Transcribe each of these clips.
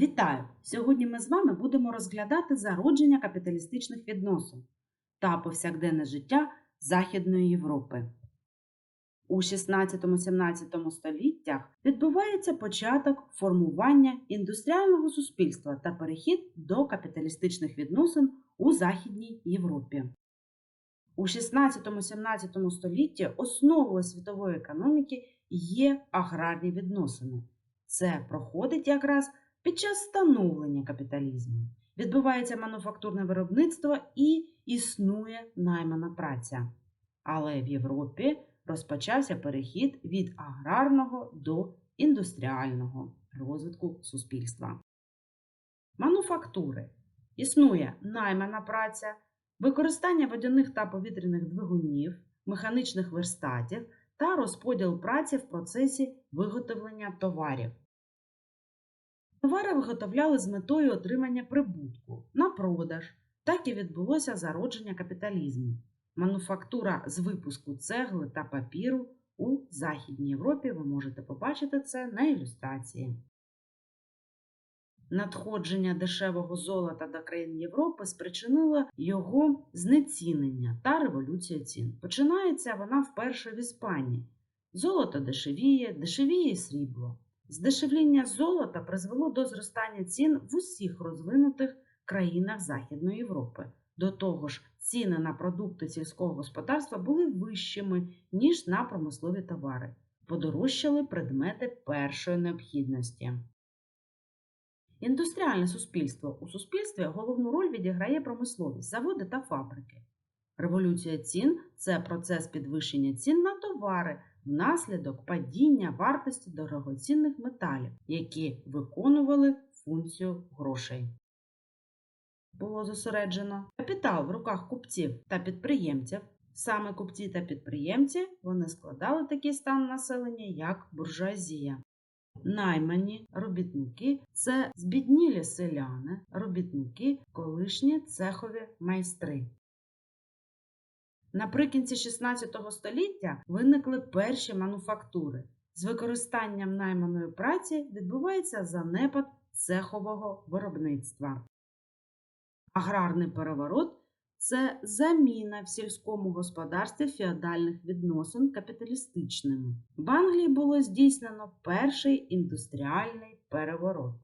Вітаю! Сьогодні ми з вами будемо розглядати зародження капіталістичних відносин та повсякденне життя Західної Європи. У 16-17 століттях відбувається початок формування індустріального суспільства та перехід до капіталістичних відносин у Західній Європі. У 16-17 столітті основою світової економіки є аграрні відносини. Це проходить якраз під час становлення капіталізму. Відбувається мануфактурне виробництво і існує наймана праця. Але в Європі розпочався перехід від аграрного до індустріального розвитку суспільства. Мануфактури існує наймана праця, використання водяних та повітряних двигунів, механічних верстатів та розподіл праці в процесі виготовлення товарів. Товари виготовляли з метою отримання прибутку на продаж, так і відбулося зародження капіталізму. Мануфактура з випуску цегли та папіру у Західній Європі ви можете побачити це на ілюстрації. Надходження дешевого золота до країн Європи спричинило його знецінення та революцію цін. Починається вона вперше в Іспанії. Золото дешевіє, дешевіє срібло. Здешевління золота призвело до зростання цін в усіх розвинутих країнах Західної Європи. До того ж, ціни на продукти сільського господарства були вищими, ніж на промислові товари. Подорожчали предмети першої необхідності. Індустріальне суспільство у суспільстві головну роль відіграє промисловість, заводи та фабрики. Революція цін це процес підвищення цін на товари внаслідок падіння вартості дорогоцінних металів, які виконували функцію грошей. Було зосереджено капітал в руках купців та підприємців. Саме купці та підприємці вони складали такий стан населення, як буржуазія. Наймані робітники це збіднілі селяни, робітники, колишні цехові майстри. Наприкінці 16 століття виникли перші мануфактури. З використанням найманої праці відбувається занепад цехового виробництва. Аграрний переворот це заміна в сільському господарстві феодальних відносин капіталістичними. В Англії було здійснено перший індустріальний переворот.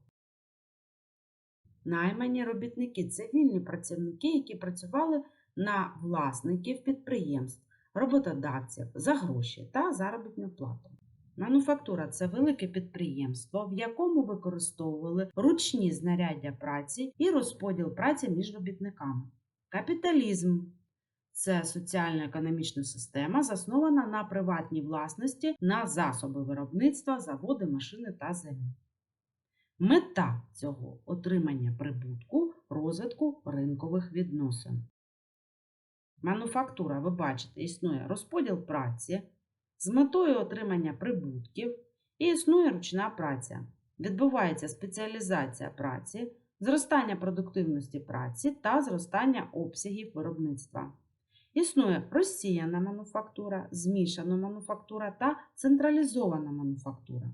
Наймані робітники це вільні працівники, які працювали на власників підприємств, роботодавців за гроші та заробітну плату. Мануфактура це велике підприємство, в якому використовували ручні знаряддя праці і розподіл праці між робітниками. Капіталізм це соціально-економічна система, заснована на приватній власності на засоби виробництва, заводи, машини та землю. Мета цього отримання прибутку, розвитку ринкових відносин. Мануфактура, ви бачите, існує розподіл праці з метою отримання прибутків і існує ручна праця. Відбувається спеціалізація праці, зростання продуктивності праці та зростання обсягів виробництва. Існує розсіяна мануфактура, змішана мануфактура та централізована мануфактура.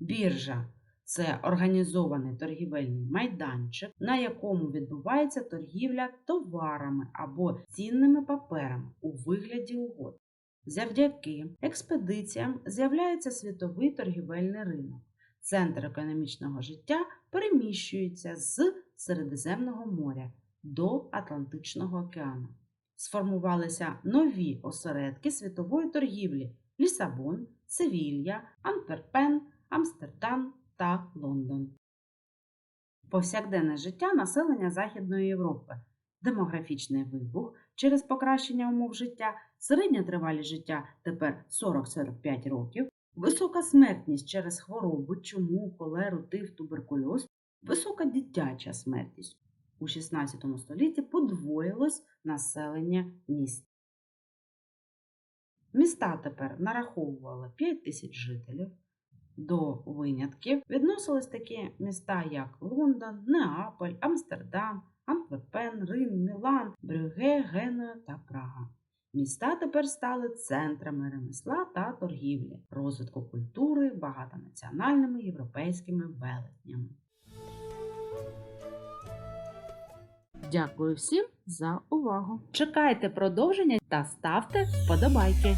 Біржа це організований торгівельний майданчик, на якому відбувається торгівля товарами або цінними паперами у вигляді угод. Завдяки експедиціям з'являється світовий торгівельний ринок. Центр економічного життя переміщується з Середземного моря до Атлантичного океану. Сформувалися нові осередки світової торгівлі Лісабон, Севілья, Антверпен, Амстердам та Лондон. Повсякденне життя населення Західної Європи, демографічний вибух через покращення умов життя, середня тривалість життя тепер 40-45 років, висока смертність через хворобу, чуму, холеру, тиф, туберкульоз, висока дитяча смертність. У 16 столітті подвоїлось населення міст. Міста тепер нараховували 5 тисяч жителів до винятків відносились такі міста, як Лондон, Неаполь, Амстердам, Антверпен, Рим, Мілан, Брюге, Генуя та Прага. Міста тепер стали центрами ремесла та торгівлі, розвитку культури, багатонаціональними європейськими велетнями. Дякую всім за увагу! Чекайте продовження та ставте вподобайки!